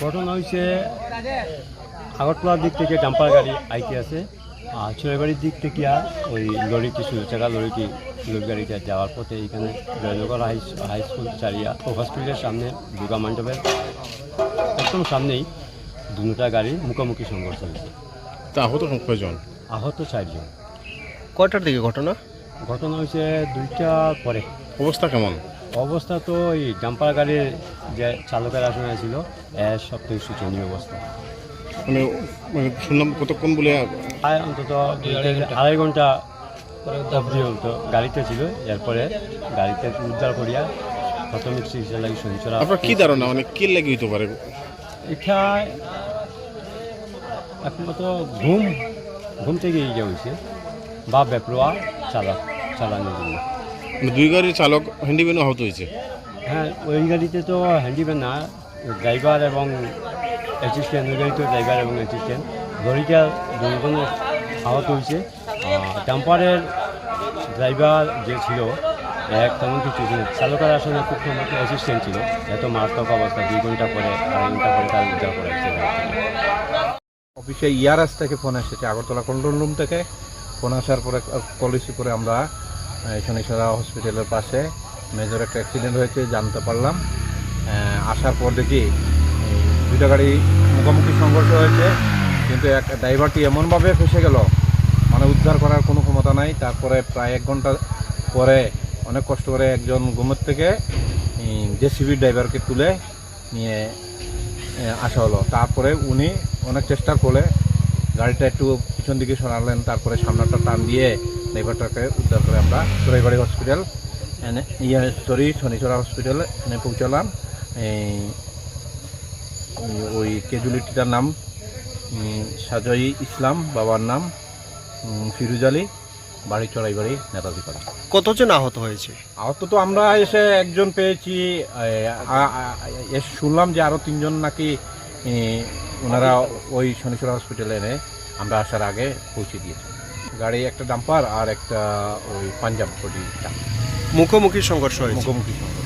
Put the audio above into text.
ঘটনা হয়েছে আগরতলার দিক থেকে ডাম্পার গাড়ি আইতে আছে। আর চুরাইবাড়ির দিক থেকে ওই লরিটি চাকা লরিটি লরি গাড়িটা যাওয়ার পথে এখানে জয়নগর হাই হাই স্কুল চারিয়া ও হসপিটালের সামনে দুর্গা মণ্ডপের একদম সামনেই দুটা গাড়ি মুখোমুখি সংঘর্ষ হয়েছে। তা আহত কয়জন? আহত চারজন। কয়টার দিকে ঘটনা? ঘটনা হয়েছে দুইটা পরে। অবস্থা কেমন? অবস্থা তো এই ডাম্পার গাড়ির যে চালকের আসনে ছিল এর সবথেকে শোচনীয় অবস্থা। মানে মানে শুনলাম কতক্ষণ বলে প্রায় অন্তত আড়াই ঘণ্টা অবধি হতো। গাড়িতে ছিল এরপরে গাড়িতে উদ্ধার করিয়া প্রাথমিক চিকিৎসা লাগি সঞ্চরা আপনার কি ধারণা মানে কি লেগে হইতে পারে? এটা একমাত্র ঘুম ঘুম থেকে ইয়ে হয়েছে। বা বেপরোয়া চালক চালানোর জন্য। মানে দুই গাড়ির চালক হ্যান্ডিম্যানও আহত হয়েছে? হ্যাঁ ওই গাড়িতে তো হ্যান্ডিম্যান না ড্রাইভার এবং অ্যাসিস্ট্যান্ট গাড়িতে ড্রাইভার এবং অ্যাসিস্ট্যান্ট গাড়িটা দুজনে আহত হয়েছে ডাম্পারের ড্রাইভার যে ছিল এক তেমন কিছু ছিল চালকের আসলে খুব অ্যাসিস্ট্যান্ট ছিল। এত মারাত্মক অবস্থা, দুই ঘণ্টা পরে, আড়াই ঘণ্টা পরে তার উদ্ধার করা হয়েছে। অফিসে ইয়ারএস থেকে ফোন এসেছে, আগরতলা কন্ট্রোল রুম থেকে। ফোন আসার পরে কল করে আমরা এখানে শনিশ্বরা হসপিটালের পাশে। মেজর একটা অ্যাক্সিডেন্ট হয়েছে, জানতে পারলাম। আসার পর দেখি দুইটা গাড়ি মুখোমুখি সংঘর্ষ হয়েছে, কিন্তু এক ড্রাইভারটি এমনভাবে ফেসে গেল মানে উদ্ধার করার কোনো ক্ষমতা নাই। তারপরে প্রায় এক ঘণ্টা পরে অনেক কষ্ট করে একজন ঘুমের থেকে জেসিবি ড্রাইভারকে তুলে নিয়ে আসা হলো। তারপরে উনি অনেক চেষ্টা করে গাড়িটা একটু পিছন দিকে সরালেন, তারপরে সামনাটা টান দিয়ে ড্রাইভারটাকে উদ্ধার করে আমরা চোরাইবাড়ি হসপিটাল, এনে ইয়ে সরি শনিচরা হসপিটালে এনে পৌঁছালাম। এই ওই- কেজুলিটিটার নাম সাজয়ী ইসলাম বাবার নাম ফিরুজ আলী বাড়ি চড়াইবাড়ি নেতাজি পাড়া। কতজন আহত হয়েছে? আহত তো আমরা এসে একজন পেয়েছি শুনলাম যে আরও তিনজন নাকি ওনারা ওই শনিশ্বর হসপিটালে এনে আমরা আসার আগে পৌঁছে দিয়েছি। গাড়ি একটা ডাম্পার আর একটা ওই পাঞ্জাব মুখোমুখি সংঘর্ষ মুখোমুখি সংঘর্ষ।